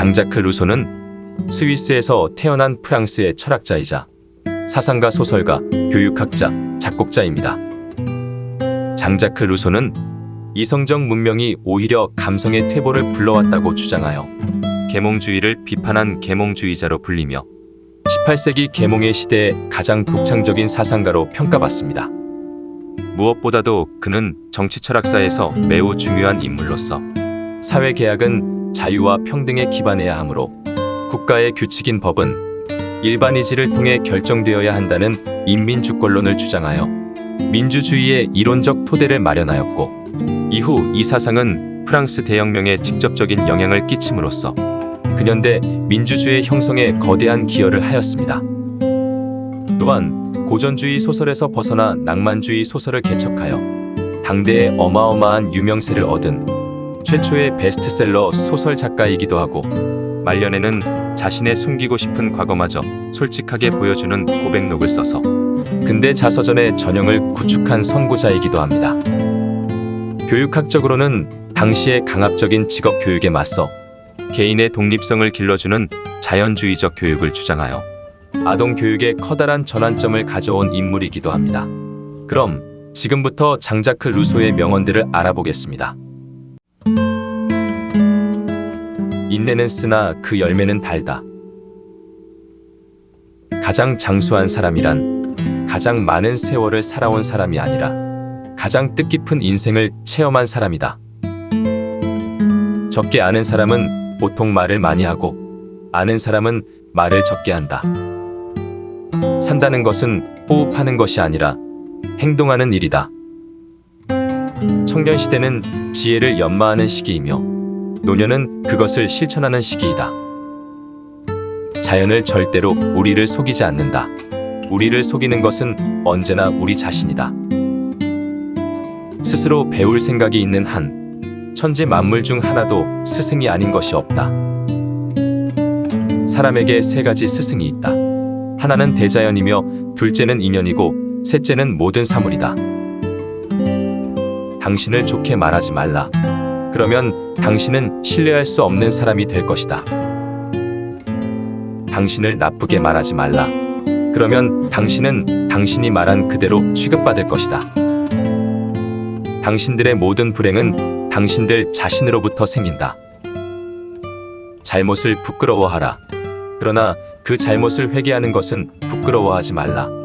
장자크 루소는 스위스에서 태어난 프랑스의 철학자이자 사상가 소설가, 교육학자, 작곡자입니다. 장자크 루소는 이성적 문명이 오히려 감성의 퇴보를 불러왔다고 주장하여 계몽주의를 비판한 계몽주의자로 불리며 18세기 계몽의 시대의 가장 독창적인 사상가로 평가받습니다. 무엇보다도 그는 정치 철학사에서 매우 중요한 인물로서 사회 계약은 자유와 평등에 기반해야 하므로 국가의 규칙인 법은 일반 의지를 통해 결정되어야 한다는 인민주권론을 주장하여 민주주의의 이론적 토대를 마련하였고 이후 이 사상은 프랑스 대혁명에 직접적인 영향을 끼침으로써 근현대 민주주의 형성에 거대한 기여를 하였습니다. 또한 고전주의 소설에서 벗어나 낭만주의 소설을 개척하여 당대의 어마어마한 유명세를 얻은 최초의 베스트셀러 소설 작가이기도 하고 말년에는 자신의 숨기고 싶은 과거마저 솔직하게 보여주는 고백록을 써서 근대 자서전의 전형을 구축한 선구자이기도 합니다. 교육학적으로는 당시의 강압적인 직업 교육에 맞서 개인의 독립성을 길러주는 자연주의적 교육을 주장하여 아동 교육에 커다란 전환점을 가져온 인물이기도 합니다. 그럼 지금부터 장자크 루소의 명언들을 알아보겠습니다. 인내는 쓰나 그 열매는 달다. 가장 장수한 사람이란 가장 많은 세월을 살아온 사람이 아니라 가장 뜻깊은 인생을 체험한 사람이다. 적게 아는 사람은 보통 말을 많이 하고 아는 사람은 말을 적게 한다. 산다는 것은 호흡하는 것이 아니라 행동하는 일이다. 청년 시대는 지혜를 연마하는 시기이며 노년은 그것을 실천하는 시기이다. 자연을 절대로 우리를 속이지 않는다. 우리를 속이는 것은 언제나 우리 자신이다. 스스로 배울 생각이 있는 한 천지 만물 중 하나도 스승이 아닌 것이 없다. 사람에게 세 가지 스승이 있다. 하나는 대자연이며 둘째는 인연이고 셋째는 모든 사물이다. 당신을 좋게 말하지 말라. 그러면 당신은 신뢰할 수 없는 사람이 될 것이다. 당신을 나쁘게 말하지 말라. 그러면 당신은 당신이 말한 그대로 취급받을 것이다. 당신들의 모든 불행은 당신들 자신으로부터 생긴다. 잘못을 부끄러워하라. 그러나 그 잘못을 회개하는 것은 부끄러워하지 말라.